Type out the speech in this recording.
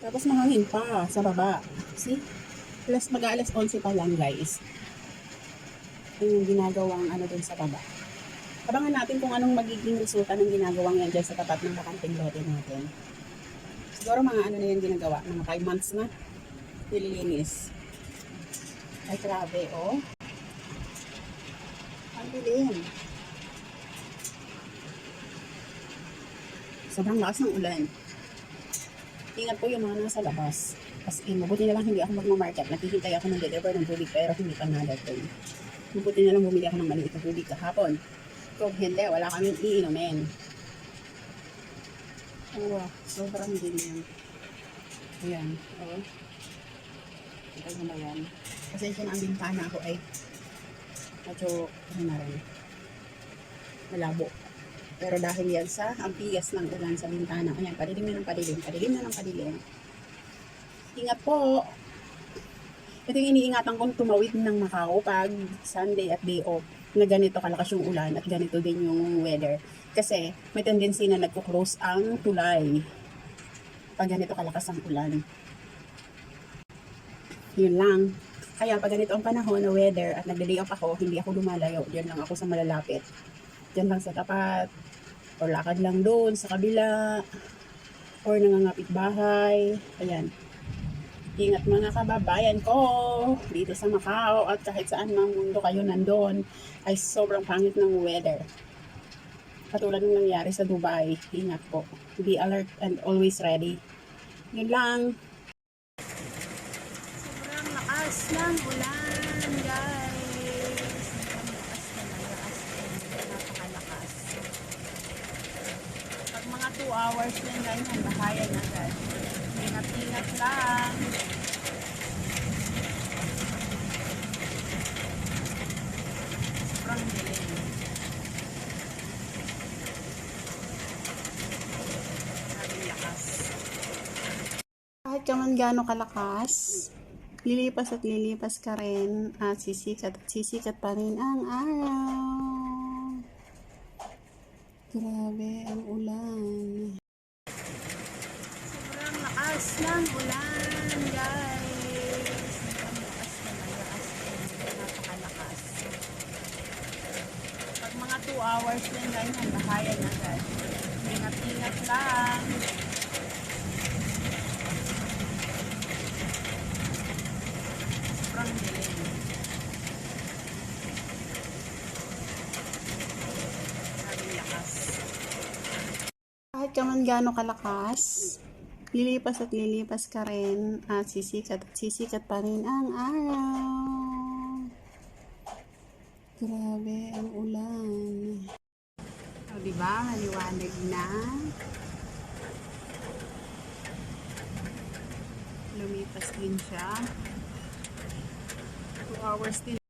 Tapos mahangin pa sa baba. See? Plus mag-aalas 11 pa lang guys. Yung ginagawang ano dun sa baba. Abangan natin kung anong magiging resulta ng ginagawang yan dyan sa tapat ng bakanting lote natin. Siguro mga ano na yan ginagawa, mga 5 months na. Nililinis. Ay, grabe, oh. Ang dilim. Sobrang lakas ng ulan. Ingat po yung mga nasa labas. As in, mabuti na lang hindi ako magmamarket. Naghihintay ako ng deliver ng tubig pero hindi pa nadating. Mabuti na lang bumili ako ng maliit na tubig kahapon. Kung hindi, wala kaming iinumin. Wow, sobrang dilim. Ayan, oh. Kita nyo na yan. Pasensya na ang bintana ko ay medyo, ano na rin, malabo. Pero dahil yan sa ang ng ulan sa bintana, ayan, padilim na ng padilim, padilim na ng padilim. Ingat po! Ito yung iniingatan kong tumawid ng Macau pag Sunday at day off na ganito kalakas yung ulan at ganito din yung weather. Kasi may tendency na nagko-close ang tulay pag ganito kalakas ang ulan. Yun lang. Kaya pag ganito ang panahon na weather at nagde-day off ako, hindi ako lumalayo. Diyan lang ako sa malalapit. Diyan lang sa tapat. Or lakad lang doon sa kabila. Or nangangapit bahay. Ayan. Ingat mga kababayan ko dito sa Macau at kahit saan mang mundo kayo nandun ay sobrang pangit ng weather. Katulad ng nangyari sa Dubai, ingat po. Be alert and always ready. Yun lang. Sobrang lakas ng ulan, guys. Sobrang lakas talaga as in. Napakalakas. Pag 2 hours na ganyan, bahayan agad. Ingat-ingat lang. Sobrang dilim. Maraming lakas. Kahit ka man gaano kalakas, lilipas at lilipas ka rin at sisikat at sisikat pa rin ang araw. Grabe ang ulan. Sobrang lakas ng ulan, guys. Sobrang lakas talaga as in. Napakalakas. Pag mga 2 hours na ganyan, bahayan agad. Ingat-ingat lang. Sobrang dilim. Maraming lakas. Kahit ka man gaano kalakas, lilipas at lilipas ka rin at sisikat at sisikat pa rin ang araw. Grabe ang ulan. O, diba? Maliwanag na. Lumipas din siya. 2 hours din